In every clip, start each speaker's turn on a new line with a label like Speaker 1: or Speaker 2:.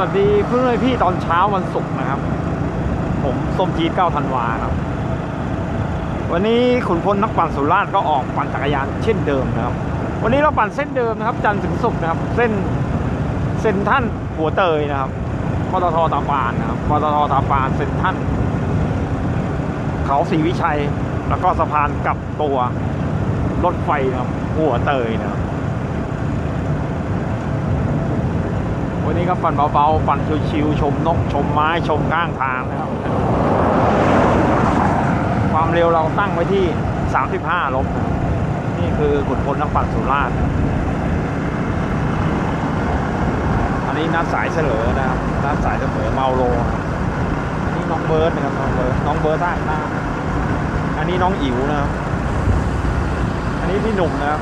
Speaker 1: วัสดีเพื่อนพี่ตอนเช้าวันศุกร์นะครับ ผมส้มจีดเก้าธันวาครับ วันนี้ขุนพลนักปั่นสุราษฎร์ก็ออกปั่นจักรยานเช่นเดิมนะครับ วันนี้เราปั่นเส้นเดิมนะครับ จันทร์ถึงศุกร์นะครับ เส้นเส้นท่านหัวเตยนะครับปตทตาปานนะครับปตทตาปานเส้นท่าน เขาศรีวิชัย แล้วก็สะพานกลับตัวรถไฟนะครับ หัวเตยนะครับ วันนี้ก็ปั่นเบาๆ ปั่นชิวๆชมนกชมไม้ชมข้างทางนะครับ ความเร็วเราตั้งไว้ที่ 35ลบนี่คือขุนพลนักปั่นสุราษฎร์อันนี้นัดสายเสลอนะครับนัดสายเสมอเมาโลนะครับอันนี้น้องเบิร์ดนะครับน้องเบิร์ดน้องเบิร์ดท่าหน้าอันนี้น้องอิ๋วนะครับ อันนี้พี่หนุ่มนะครับ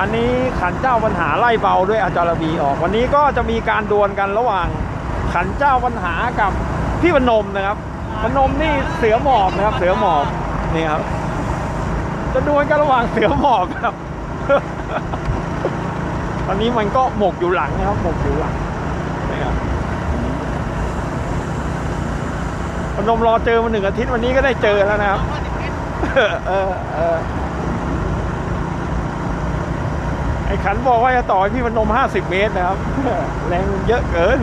Speaker 1: อันนี้ขันเจ้าปัญหาไล่เบาด้วยอาจารย์บีออก วันนี้ก็จะมีการดวลกันระหว่างขันเจ้าปัญหากับพี่พนมนะครับพนมนี่เสือหมอบนะครับ เสือหมอบนี่ครับ จะดวลกันระหว่างเสือหมอบครับ ตอนนี้มันก็หมกอยู่หลังนะครับ หมกอยู่หลังนะครับพนมรอเจอมาหนึ่งอาทิตย์วันนี้ก็ได้เจอแล้วนะครับ เออเออ ไอ้ขันบอกว่าจะต่อให้พี่พนม50เมตรนะครับ แรงเยอะเกิน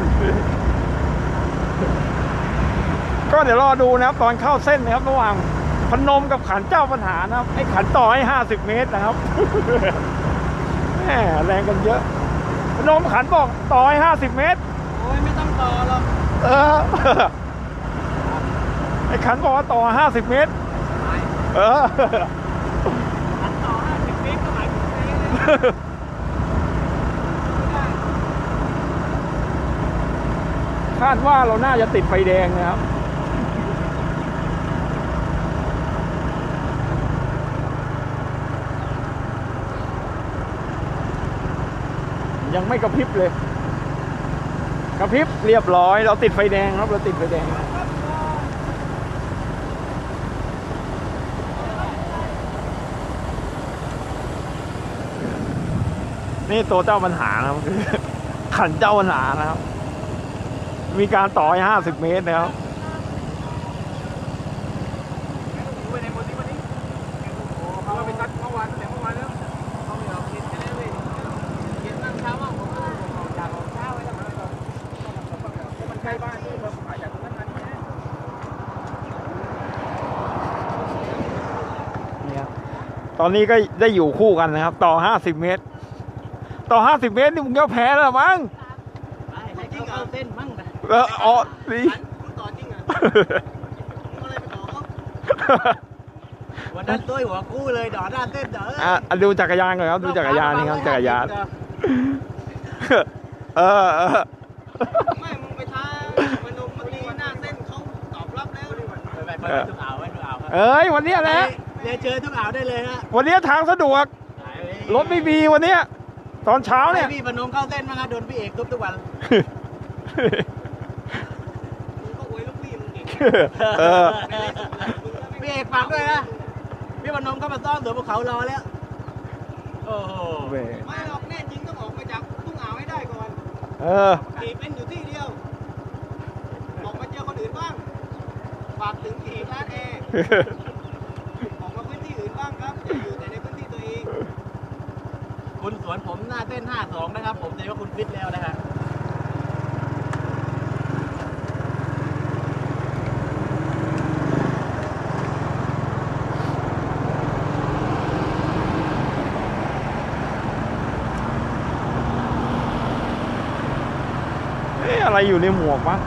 Speaker 1: ก็เดี๋ยวรอดูนะครับ ตอนเข้าเส้นนะครับ ระหว่างพนมกับขันเจ้าปัญหานะครับ ไอ้ขันต่อให้50เมตรนะครับแหมแรงกันเยอะพนมขันบอกต่อให้50เมตร
Speaker 2: โอ้ยไม่ต้องต่อหรอก
Speaker 1: เออไอ้ขันบอกว่าต่อ50เมตร เออ
Speaker 2: อันต่อ50เมตรก็หมายถึงเองเลย
Speaker 1: คาดว่าเราน่าจะติดไฟแดงนะครับ ยังไม่กระพริบเลย กระพริบเรียบร้อย เราติดไฟแดงครับ เราติดไฟแดงนี่ตัวเจ้าปัญหานะครับคือขันเจ้าปัญหานะครับ มีการต่อให้50 เมตรนะครับ
Speaker 2: ไปในบนนี้วันนี้โอ้เขาไปตัดเมื่อวานแต่เมื่อวานแล้วเขาไม่เอากินกันเลยเว้ยเย็นนั่งเช้าบ้างผมก็เลยออกจากออกเช้าไว้แล้วมันก็มันใกล้บ้านที่เราขายจากตรงนั้นมานี่นะ
Speaker 1: เนี่ยตอนนี้ก็ได้อยู่คู่กันนะครับ ต่อ 50 เมตร ต่อ 50 เมตรนี่มึงก็แพ้แล้วมั้ง
Speaker 2: ไปจริงเอาเส้ นมั่งนะ
Speaker 1: เอออ๋อดี
Speaker 2: อันคุณต่อจริงเหรอมึงก็เลยไปต่อเขาวันนั้นตัวหัวกู้เลยดอด้านเส้นเด้อ
Speaker 1: อะอะดูจักรยานก่อนครับดูจักรยานนี่ครับจักรยาน เออเออ
Speaker 2: ไม่มึงไปท้ามันลงเมื่อกี้หน้าเส้นเขาตอบรับแล้วดิวันไปไปทุกอ่าวไว้ทุกอ่าวครับ
Speaker 1: เอ้ยวันเนี้ยแหละ
Speaker 2: เรียนเชิญทุกอ่าวได้เลยฮะ
Speaker 1: วันเนี้ยทางสะดวกรถไม่มีวันเนี้ยตอนเช้าเนี่ย
Speaker 2: ให้พี่พนมเข้าเส้นมั้งฮะโดนพี่เอกทุบทุกวันมึงก็อวยลู กพี่มึงเก่ง
Speaker 1: เออ
Speaker 2: พี่เอกฝากด้วยนะพี่พนมเข้ามาซ่อมเสือภูเขารอแล้ว โอ้โห
Speaker 1: เว้ย
Speaker 2: ไม่หรอกแน่จริงต้องออกมาจากทุ่งอ่าวให้ได้ก่อน
Speaker 1: เออ
Speaker 2: ขี่เป็นอยู่ที่เดียว ออกมาเจอคนอื่นบ้าง ฝากถึงขี่ร้านแอร์ออกมาพื้นที่อื่นบ้างครับอย่าอยู่แต่ในพื้นที่ตัวเอง คุณสวนผมหน้าเต้น 52 นะครับ ผมจะว่าคุณฟิตแล้วนะครับ
Speaker 1: เอ๊ะ อะไรอยู่ในหมวกวะ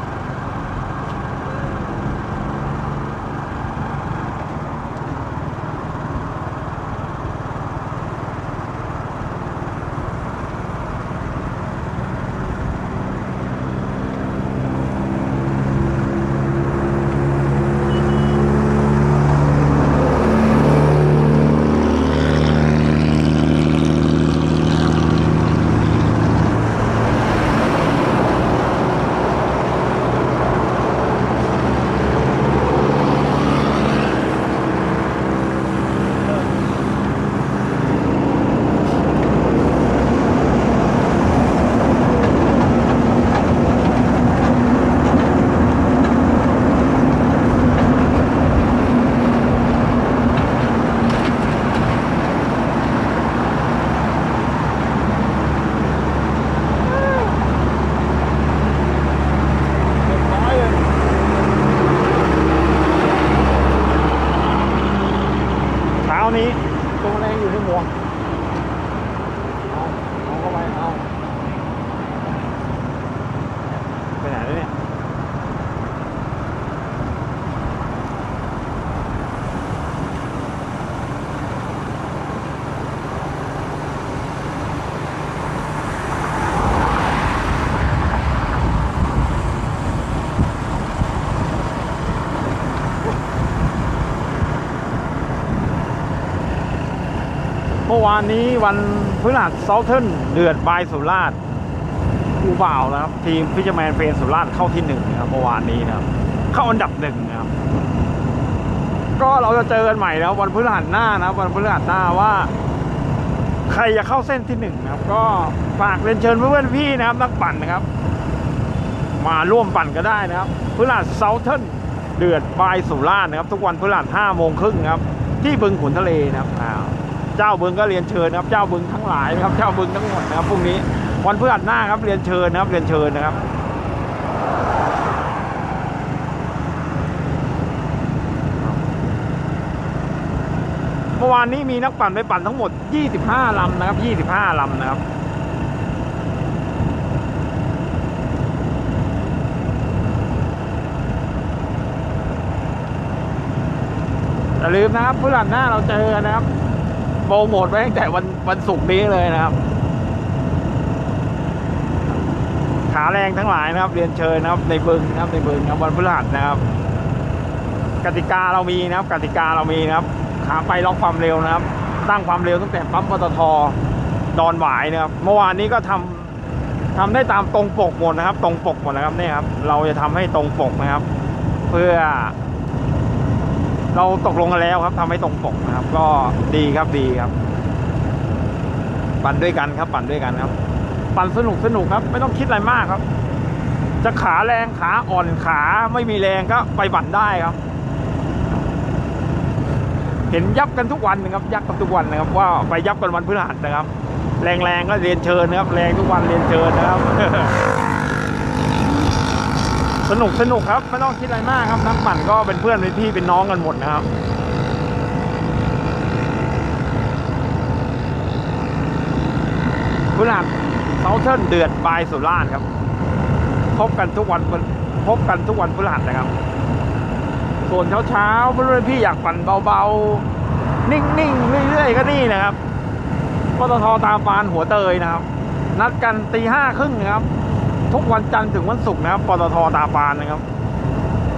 Speaker 1: อวานนี้วันพฤหัสเซาเทิร์นเดือดบายสุราษฎร์อูบ่าวนะครับ ทีมฟิชแมนเฟนสุราษฎร์เข้าที่หนึ่งนะครับเมื่อวานนี้นะครับ เข้าอันดับหนึ่งนะครับ ก็เราจะเจอกันใหม่แล้ววันพฤหัสหน้านะครับวันพฤหัสหน้าว่า ใครจะเข้าเส้นที่หนึ่งนะครับ ก็ฝากเรียนเชิญเพื่อนๆพี่นะครับ นักปั่นนะครับ มาร่วมปั่นก็ได้นะครับพฤหัสเซาเทิร์นเดือดบายสุราษฎร์นะครับ ทุกวันพฤหัสห้าโมงครึ่งครับ ที่บึงขุนทะเลนะครับ เจ้าบึงก็เรียนเชิญนะครับ เจ้าบึงทั้งหลายนะครับ เจ้าบึงทั้งหมดนะครับพรุ่งนี้วันพฤหัสหน้าครับเรียนเชิญนะครับ เรียนเชิญนะครับเมื่อวานนี้มีนักปั่นไปปั่นทั้งหมด 25 ลำนะครับ 25 ลำนะครับอย่าลืมนะครับพฤหัสหน้าเราเจอนะครับ โปรโมทไว้ตั้งแต่วันวันศุกร์นี้เลยนะครับ ขาแรงทั้งหลายนะครับ เรียนเชิญนะครับ ในบึงนะครับในบึงนะครับวันพฤหัสนะครับ กติกาเรามีนะครับ กติกาเรามีนะครับ ขาไปล็อกความเร็วนะครับ ตั้งความเร็วตั้งแต่ปั๊มปตทดอนหวายนะครับเมื่อวานนี้ก็ทำทำได้ตามตรงปกหมดนะครับ ตรงปกหมดนะครับเนี่ยครับ เราจะทำให้ตรงปกนะครับ เพื่อ เราตกลงกันแล้วครับทำให้ตรงปกนะครับ ก็ดีครับดีครับ ปั่นด้วยกันครับ ปั่นด้วยกันครับ ปั่นสนุกสนุกครับ ไม่ต้องคิดอะไรมากครับ จะขาแรงขาอ่อนขาไม่มีแรงก็ไปปั่นได้ครับ เห็นยับกันทุกวันนะครับ ยับกันทุกวันนะครับ ว่าไปยับกันวันพฤหัสนะครับ แรงๆก็เรียนเชิญนะครับ แรงทุกวันเรียนเชิญนะครับ สนุกสนุกครับไม่ต้องคิดอะไรมากครับนักปั่นก็เป็นเพื่อนเป็นพี่เป็นน้องกันหมดนะครับพฤหัสเซาเทิร์นเดือดบายสุราษฎร์ครับ พบกันทุกวันพบกันทุกวันพฤหัสนะครับ ส่วนเช้าเช้าเพื่อนพี่อยากปั่นเบาๆ นิ่งๆ เรื่อยๆ ก็นี่นะครับปตทตามปานหัวเตยนะครับ นัดกันตีห้าครึ่งนะครับ ทุกวันจันทร์ถึงวันศุกร์นะครับปตทตาปานนะครับ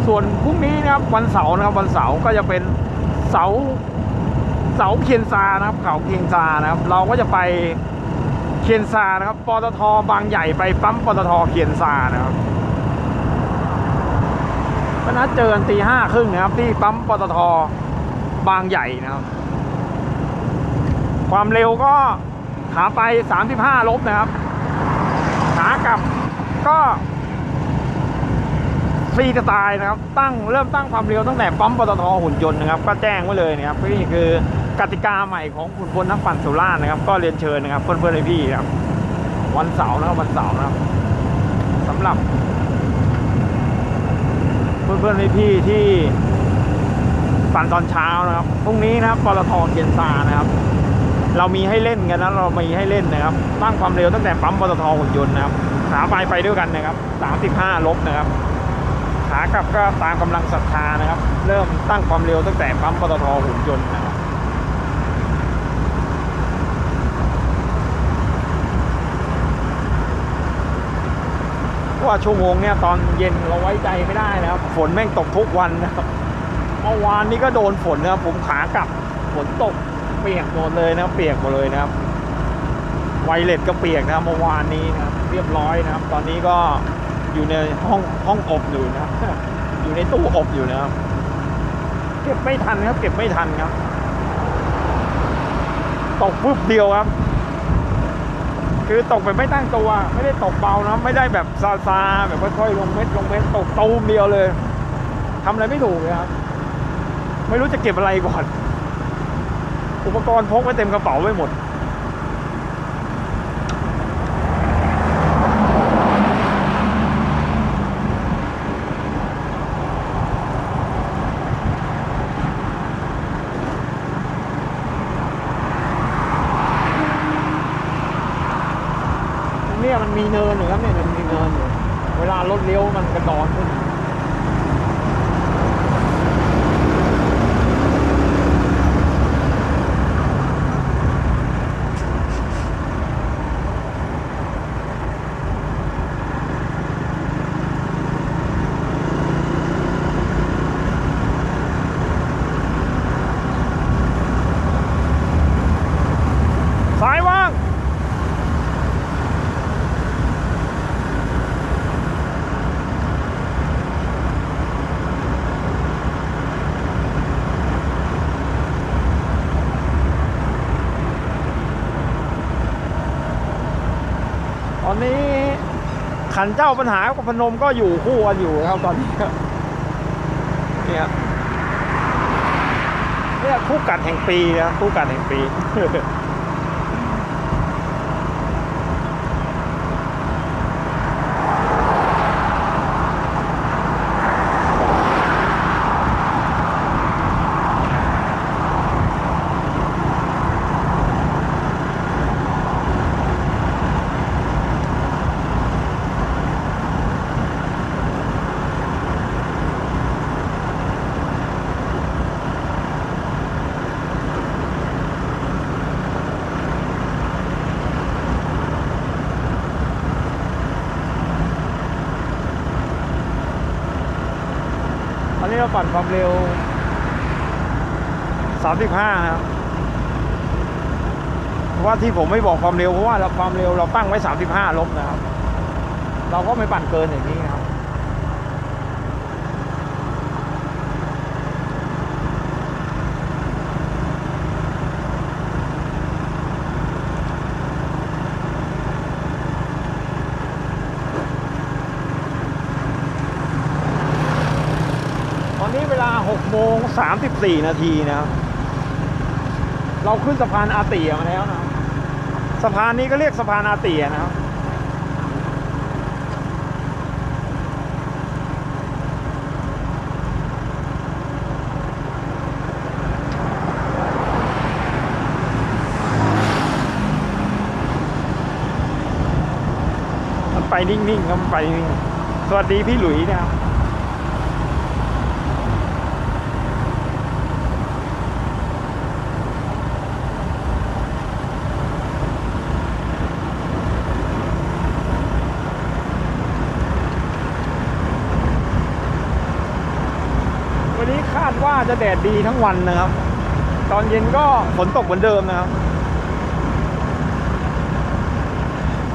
Speaker 1: ส่วนพรุ่งนี้นะครับวันเสาร์นะครับวันเสาร์ก็จะเป็นเสาเสาเคียนซานะครับเขาเคียนซานะครับ เราก็จะไปเคียนซานะครับปตทบางใหญ่ไปปั๊มปตทเคียนซานะครับก็นัดเจอกันตีห้าครึ่งนะครับที่ปั๊มปตทบางใหญ่นะครับ ความเร็วก็ขาไป 35 ลบนะครับ ขากลับ ก็ฟรีสไตล์นะครับ ตั้งเริ่มตั้งความเร็วตั้งแต่ปั๊มปตทหุ่นยนต์นะครับ ก็แจ้งไว้เลยนะครับนี่คือกติกาใหม่ของคุณพลนักปั่นสุราษฎร์นะครับ ก็เรียนเชิญนะครับเพื่อนๆในพี่ครับ วันเสาร์นะครับวันเสาร์นะครับสำหรับ เพื่อนๆในพี่ที่ปั่นตอนเช้านะครับพรุ่งนี้นะครับปตทเกียนซานะครับ เรามีให้เล่นกันนะเรามีให้เล่นนะครับ ตั้งความเร็วตั้งแต่ปั๊มปตทหุ่นยนต์นะครับ ขาไปไปด้วยกันนะครับ 35 ลบนะครับ ขากลับก็ตามกำลังศรัทธานะครับ เริ่มตั้งความเร็วตั้งแต่ปั๊มปตทหุ่นยนต์นะครับว่าชั่วโมงเนี่ยตอนเย็นเราไว้ใจไม่ได้นะครับ ฝนแม่งตกทุกวันนะครับเมื่อวานนี้ก็โดนฝนนะครับ ผมขากลับฝนตกเปียกหมดเลยนะเปียกหมดเลยนะครับ ไวเลสก็เปียกนะเมื่อวานนี้นะครับ เรียบร้อยนะครับ ตอนนี้ก็อยู่ในห้องห้องอบอยู่นะครับอยู่ในตู้อบอยู่นะครับ เก็บไม่ทันครับ เก็บไม่ทันครับตกปุ๊บเดียวครับ คือตกแบบไม่ตั้งตัว ไม่ได้ตกเบานะไม่ได้แบบซาซาแบบค่อยๆลงเม็ดลงเม็ดตกตูมเดียวเลยทำอะไรไม่ถูกเลยครับ ไม่รู้จะเก็บอะไรก่อน อุปกรณ์พกไว้เต็มกระเป๋าไว้หมด เนี่ย มีเนินอยู่ครับเนี่ยมันมีเนินอยู่เวลารถเลี้ยวมันกระดอนขึ้น ขันเจ้าปัญหากับพนมก็อยู่คู่กันอยู่ครับตอนนี้ครับเนี่ยเนี่ยคู่กัดแห่งปีนะคู่กัดแห่งปี เราปั่นความเร็ว 35 ครับเพราะว่าที่ผมไม่บอกความเร็วเพราะว่าเราความเร็วเราตั้งไว้ 35 ลบนะครับ เราก็ไม่ปั่นเกินอย่างนี้ครับ ตอนนี้เวลา6โมง 34 นาทีนะครับ เราขึ้นสะพานอาเตียมาแล้วนะครับสะพานนี้ก็เรียกสะพานอาเตียนะครับมันไปนิ่งๆครับมันไปนิ่งๆสวัสดีพี่หลุยนะครับ วันนี้คาดว่า จะแดดดีทั้งวันนะครับ ตอนเย็นก็ฝนตกเหมือนเดิมนะครับ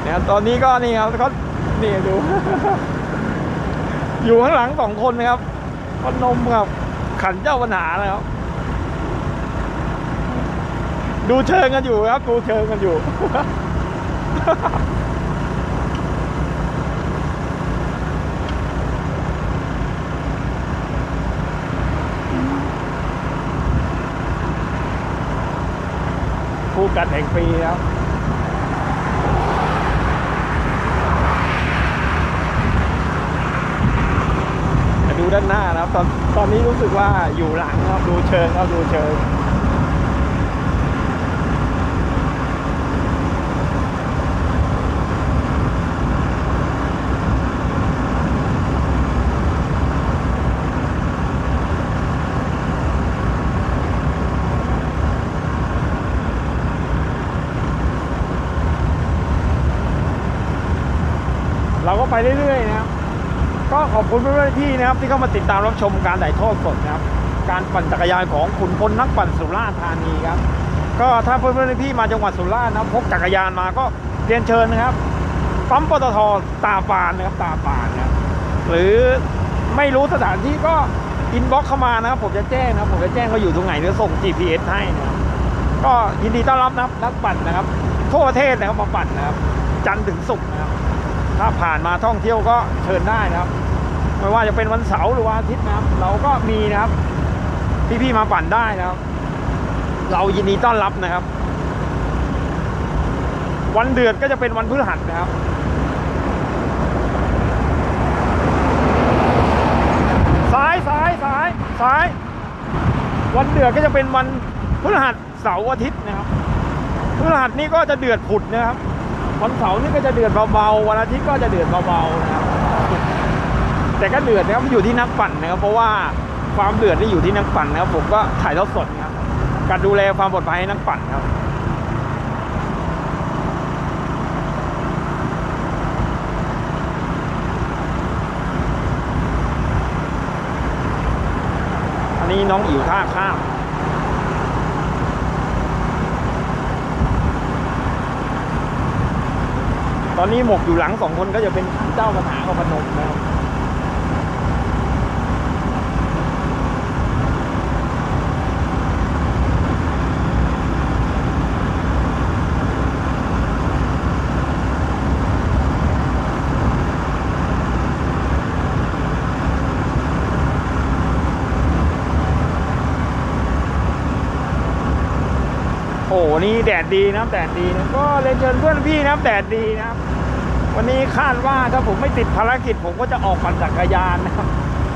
Speaker 1: เนี่ยตอนนี้ก็นี่ครับเขานี่ดู อยู่ข้างหลังสองคนนะครับพนมกับขันเจ้าปัญหานะครับ ดูเชิงกันอยู่ครับ ดูเชิงกันอยู่ คู่กัดแห่งปีแล้วดูด้านหน้านะครับ ตอนตอนนี้รู้สึกว่าอยู่หลังครับ ดูเชิงครับ ดูเชิง เราก็ไปเรื่อยๆนะครับ ก็ขอบ คุณเพื่อนที่นะครับที่เข้ามาติดตามรับชมการถ่ายทอดสดนะครับ การปั่นจักรยานของขุนพลนักปั่นสุราษฎร์ธานีครับ ก็ถ้าเพื่อนๆพี่มาจังหวัดสุราษฎร์นะครับพกจักรยานมาก็เรียนเชิญนะครับปั๊มปตทตาปานนะครับตาปานนะครับหรือไม่รู้สถานที่ก็อินบ็อกเข้ามานะครับผมจะแจ้งนะผมจะแจ้งว่าอยู่ตรงไหนหรือส่ง GPS ให้นะครับก็ยินดีต้อนรับนะครับนักปั่นนะครับ ทั่วประเทศนะครับมาปั่นนะครับ จันทร์ถึงศุกร์นะครับ ถ้าผ่านมาท่องเที่ยวก็เชิญได้นะครับ ไม่ว่าจะเป็นวันเสาร์หรือวันอาทิตย์นะครับ เราก็มีนะครับ พี่ๆมาปั่นได้นะครับ เรายินดีต้อนรับนะครับ วันเดือดก็จะเป็นวันพฤหัสนะครับซ้ายซ้ายซ้ายซ้าย วันเดือดก็จะเป็นวันพฤหัสเสาร์อาทิตย์นะครับพฤหัสนี่ก็จะเดือดผุดนะครับวันเสาร์นี่ก็จะเดือดเบาๆวันอาทิตย์ก็จะเดือดเบาๆนะครับ แต่ก็เดือดนะครับอยู่ที่นักปั่นนะครับ เพราะว่าความเดือดนี่อยู่ที่นักปั่นนะครับ ผมก็ถ่ายทอดสดนะครับการดูแลความปลอดภัยให้นักปั่นครับอันนี้น้องอิ๋วท่าข้ามตอนนี้หมกอยู่หลังสองคนก็จะเป็นเจ้าปัญหากับพนมนะครับ วั นี้แดดดีนะแดดดีนะก็เรียนเชิญเพื่อนพี่นะแดดดีนะวันนี้คาดว่าถ้าผมไม่ติดภารกิจ ผมก็จะออกปั่นจักรยานนะ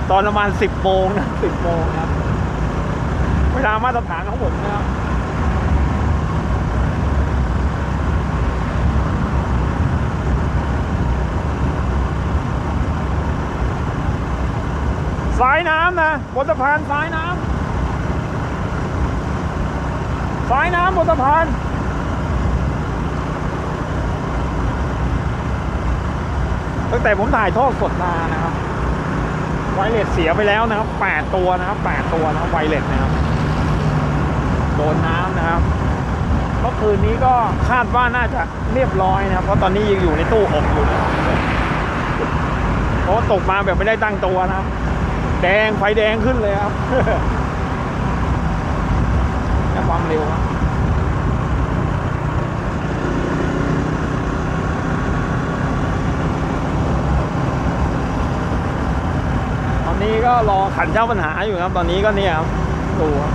Speaker 1: ตอนประมาณสิบโมงนะสิบโมงนะครับเวลามาตรฐานของผมนะครับสายน้ำนะบนสะพานสายน้ำ สายน้ำบนสะพานตั้งแต่ผมถ่ายทอดสดมานะครับ ไวเลสเสียไปแล้วนะครับแปดตัวนะครับแปดตัวนะครับไวเลสนะครับ โดนน้ำนะครับเมื่อคืนนี้ก็คาดว่าน่าจะเรียบร้อยนะครับ เพราะตอนนี้ยังอยู่ในตู้อบอยู่นะเพราะตกมาแบบไม่ได้ตั้งตัวนะครับ แดงไฟแดงขึ้นเลยครับ ความเร็วครับตอนนี้ก็รอขันเจ้าปัญหาอยู่ครับ ตอนนี้ก็เนี่ยครับดูครับ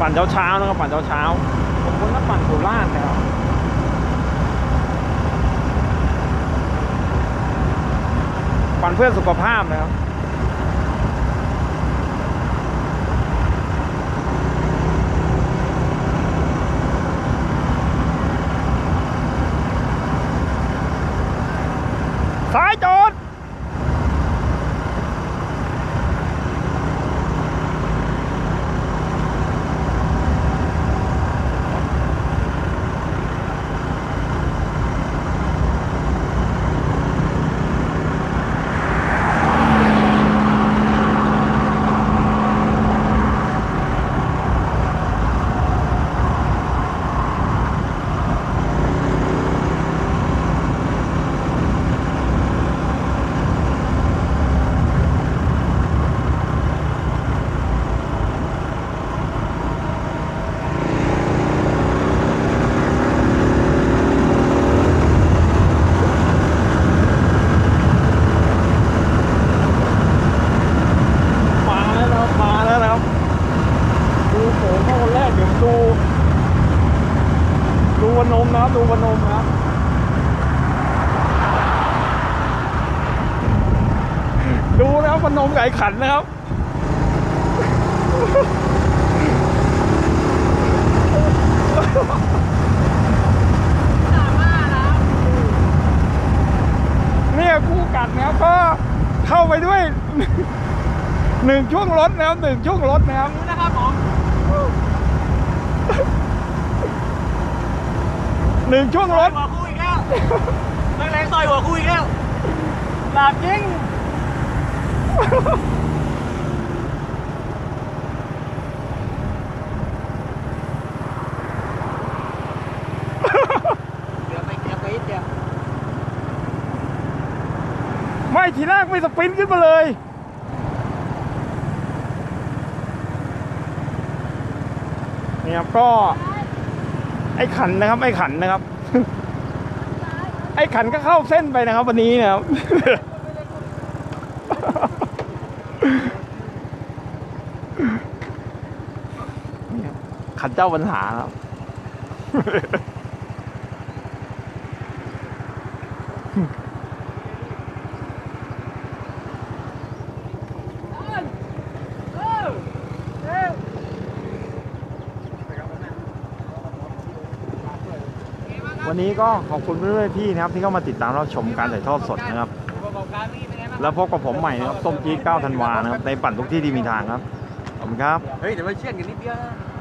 Speaker 1: ปั่นเช้าเช้านะครับปั่นเช้าเช้าผมคนก็ปั่นสุราษฎร์นะครับปั่นเพื่อสุขภาพนะครับ สายโจด มาแล้วนะครับมาแล้วนะครับ ดูโผล่เข้าคนแรกเดี๋ยวดู ดูวันนมนะ ครับดูวันนมครับดูนะครับวันนมไก่ขันนะครับเนี่ยคู่กัดนะครับก็เข้าไปด้วยหนึ่งช่วงรถนะครับหนึ่งช่วงรถนะครับ
Speaker 2: นะครับผม
Speaker 1: หนึ่งช่วงรถ
Speaker 2: หัวคู่อีกแล้วนักแรงซอยหัวคู่อีกแล้วหลาบจริงเดี๋ยวไปเดี๋ยวไปเดี๋ยว
Speaker 1: ไม่ทีแรกไม่สปรินต์ขึ้นมาเลยเนี่ยครับก็ไอ้ขันนะครับ ไอ้ขันนะครับ ไอ้ขันก็เข้าเส้นไปนะครับ วันนี้นะครับขันเจ้าปัญหาครับ วันนี้ก็ขอบคุณเพื่อนๆพี่นะครับ ที่เข้ามาติดตามรับชมการถ่ายทอดสดนะครับ
Speaker 2: ประกอบการนี่เป็นไงบ้าง
Speaker 1: แล้วพบกับผมใหม่นะครับส้มจี๊ด9ธันวานะครับในปั่นทุกที่ที่มีทางครับขอบคุณครับ
Speaker 2: เฮ้ย เดี๋ยวมาเชื่อนกันนิดเดียวนะ